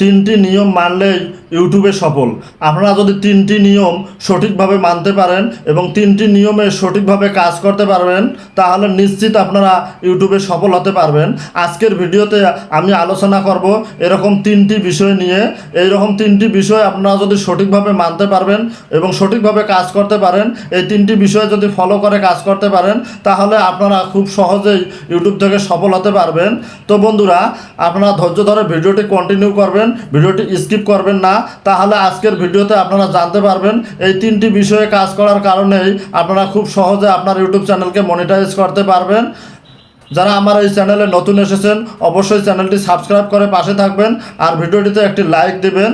তিনটি নিয়ম মানলেই ইউটিউবে সফল। আপনারা যদি তিনটি নিয়ম সঠিকভাবে মানতে পারেন এবং তিনটি নিয়মে সঠিকভাবে কাজ করতে পারবেন, তাহলে নিশ্চিত আপনারা ইউটিউবে সফল হতে পারবেন। আজকের ভিডিওতে আমি আলোচনা করব এরকম তিনটি বিষয় নিয়ে। এই রকম তিনটি বিষয় আপনারা যদি সঠিকভাবে মানতে পারবেন এবং সঠিকভাবে কাজ করতে পারেন, এই তিনটি বিষয় যদি ফলো করে কাজ করতে পারেন, তাহলে আপনারা খুব সহজেই ইউটিউব থেকে সফল হতে পারবেন। তো বন্ধুরা, আপনারা ধৈর্য ধরে ভিডিওটি কন্টিনিউ করবেন। ভিডিওটি স্কিপ করবেন না। তাহলে আজকের ভিডিওতে আপনারা জানতে পারবেন, এই তিনটি বিষয়ে কাজ করার কারণেই আপনারা খুব সহজে আপনার ইউটিউব চ্যানেলকে মনিটাইজ করতে পারবেন। যারা আমার এই চ্যানেলে নতুন এসেছেন, অবশ্যই চ্যানেলটি সাবস্ক্রাইব করে পাশে থাকবেন, আর ভিডিওটিতে একটি লাইক দিবেন।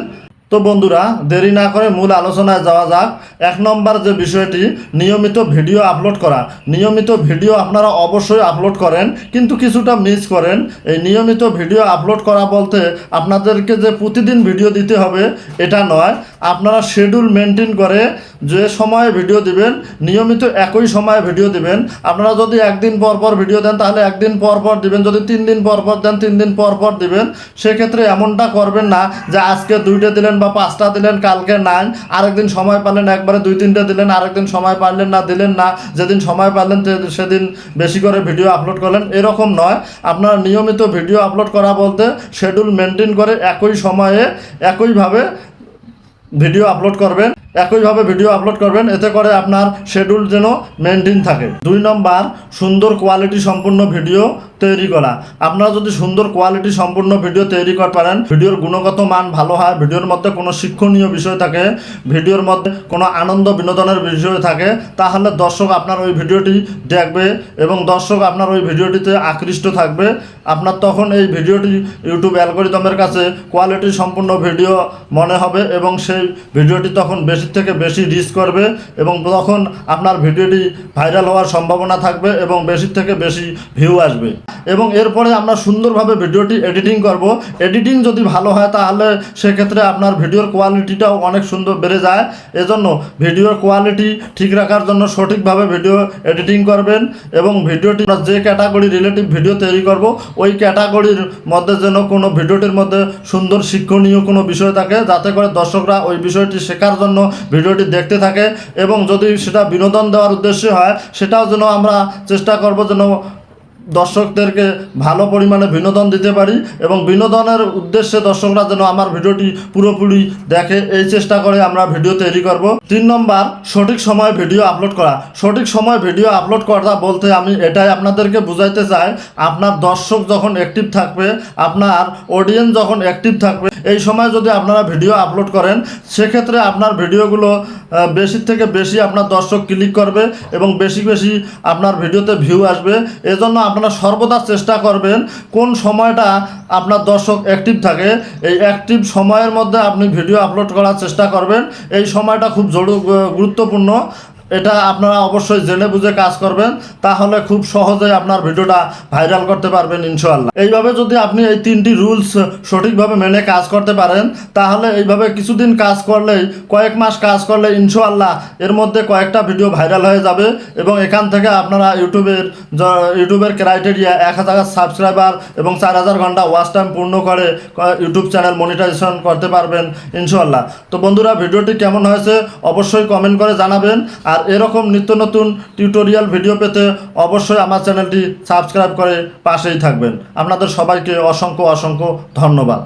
তো বন্ধুরা, দেরি না করে মূল আলোচনায় যাওয়া যাক। এক নম্বর যে বিষয়টি, নিয়মিত ভিডিও আপলোড করা। নিয়মিত ভিডিও আপনারা অবশ্যই আপলোড করেন, কিন্তু কিছুটা মিস করেন। এই নিয়মিত ভিডিও আপলোড করা বলতে আপনাদেরকে যে প্রতিদিন ভিডিও দিতে হবে, এটা নয়। আপনারা শিডিউল মেনটেন করে যে সময়ে ভিডিও দিবেন, নিয়মিত একই সময়ে ভিডিও দিবেন। আপনারা যদি একদিন পর পর ভিডিও দেন, তাহলে একদিন পর পর দিবেন। যদি তিন দিন পর পর দেন, তিন দিন পর পর দিবেন। সেক্ষেত্রে এমনটা করবেন না যে আজকে দুইটা দিলেন বা পাঁচটা দিলেন, কালকে নাই। আরেকদিন সময় পালেন একবারে দুই তিনটে দিলেন, আরেকদিন সময় পারলেন না, দিলেন না। যেদিন সময় পারলেন সেদিন বেশি করে ভিডিও আপলোড করলেন। এরকম নয়। আপনারা নিয়মিত ভিডিও আপলোড করা বলতে শেডিউল মেনটেন করে একই সময়ে একইভাবে ভিডিও আপলোড করবেন, একইভাবে ভিডিও আপলোড করবেন। এতে করে আপনার শেডিউল যেন মেনটেন থাকে। দুই নম্বর, সুন্দর কোয়ালিটি সম্পূর্ণ ভিডিও তৈরি করা। আপনারা যদি সুন্দর কোয়ালিটি সম্পূর্ণ ভিডিও তৈরি করতে পারেন ভিডিওর গুণগত মান ভালো হয় ভিডিওর মধ্যে কোনো শিক্ষণীয় বিষয় থাকে ভিডিওর মধ্যে কোনো আনন্দ বিনোদনের বিষয় থাকে, তাহলে দর্শক আপনার ওই ভিডিওটি দেখবে এবং দর্শক আপনার ওই ভিডিওটিতে আকৃষ্ট থাকবে। আপনার তখন এই ভিডিওটি ইউটিউব অ্যালগোরিদমের কাছে কোয়ালিটি সম্পূর্ণ ভিডিও মনে হবে এবং সেই ভিডিওটি তখন বেশি থেকে বেশি রিচ করবে এবং তখন আপনার ভিডিওটি ভাইরাল হওয়ার সম্ভাবনা থাকবে এবং বেশি থেকে বেশি ভিউ আসবে। এবং এরপরে আমরা সুন্দরভাবে ভিডিওটি এডিটিং করব। এডিটিং যদি ভালো হয় তাহলে সেক্ষেত্রে আপনার ভিডিওর কোয়ালিটিটাও অনেক সুন্দর বেড়ে যায়। এজন্য ভিডিওর কোয়ালিটি ঠিক রাখার জন্য সঠিকভাবে ভিডিও এডিটিং করবেন এবং ভিডিওটি যে ক্যাটাগরি রিলেটিভ ভিডিও তৈরি করব, ওই ক্যাটাগরির মধ্যে যেন কোনো ভিডিওটির মধ্যে সুন্দর শিক্ষণীয় কোনো বিষয় থাকে, যাতে করে দর্শকরা ওই বিষয়টি শেখার জন্য ভিডিওটি দেখতে থাকে এবং যদি সেটা বিনোদন দেওয়ার উদ্দেশ্যে হয়, সেটাও যেন আমরা চেষ্টা করব যেন দর্শকদেরকে ভালো পরিমাণে বিনোদন দিতে পারি এবং বিনোদনের উদ্দেশ্যে দর্শকরা যেন আমার ভিডিওটি পুরোপুরি দেখে এই চেষ্টা করে আমরা ভিডিও তৈরি করব। তিন নম্বর, সঠিক সময়ে ভিডিও আপলোড করা। সঠিক সময় ভিডিও আপলোড করা বলতে আমি এটাই আপনাদেরকে বুঝাইতে চাই, আপনার দর্শক যখন অ্যাক্টিভ থাকবে, আপনার অডিয়েন্স যখন অ্যাক্টিভ থাকবে, এই সময় যদি আপনারা ভিডিও আপলোড করেন, সেক্ষেত্রে আপনার ভিডিওগুলো বেশি থেকে বেশি আপনার দর্শক ক্লিক করবে এবং বেশি বেশি আপনার ভিডিওতে ভিউ আসবে। এজন্য আপনারা সর্বদা চেষ্টা করবেন কোন সময়টা আপনার দর্শক অ্যাক্টিভ থাকে। এই অ্যাক্টিভ সময়ের মধ্যে আপনি ভিডিও আপলোড করার চেষ্টা করবেন। এই সময়টা খুব জরু গুরুত্বপূর্ণ। এটা আপনারা অবশ্যই জেনে বুঝে কাজ করবেন, তাহলে খুব সহজে আপনার ভিডিওটা ভাইরাল করতে পারবেন ইনশাআল্লাহ। এইভাবে যদি আপনি এই তিনটি রুলস সঠিকভাবে মেনে কাজ করতে পারেন, তাহলে এইভাবে কিছুদিন কাজ করলেই, কয়েক মাস কাজ করলে ইনশাআল্লাহ এর মধ্যে কয়েকটা ভিডিও ভাইরাল হয়ে যাবে এবং এখান থেকে আপনারা ইউটিউবের ইউটিউবের ক্রাইটেরিয়া এক হাজার সাবস্ক্রাইবার এবং চার হাজার ঘণ্টা ওয়াচ টাইম পূর্ণ করে ইউটিউব চ্যানেল মনিটাইজেশন করতে পারবেন ইনশাআল্লাহ। তো বন্ধুরা, ভিডিওটি কেমন হয়েছে অবশ্যই কমেন্ট করে জানাবেন আর এরকম নিত্য নতুন টিউটোরিয়াল ভিডিও পেতে অবশ্যই আমার চ্যানেলটি সাবস্ক্রাইব করে পাশেই থাকবেন। আপনাদের সবাইকে অসংখ্য অসংখ্য ধন্যবাদ।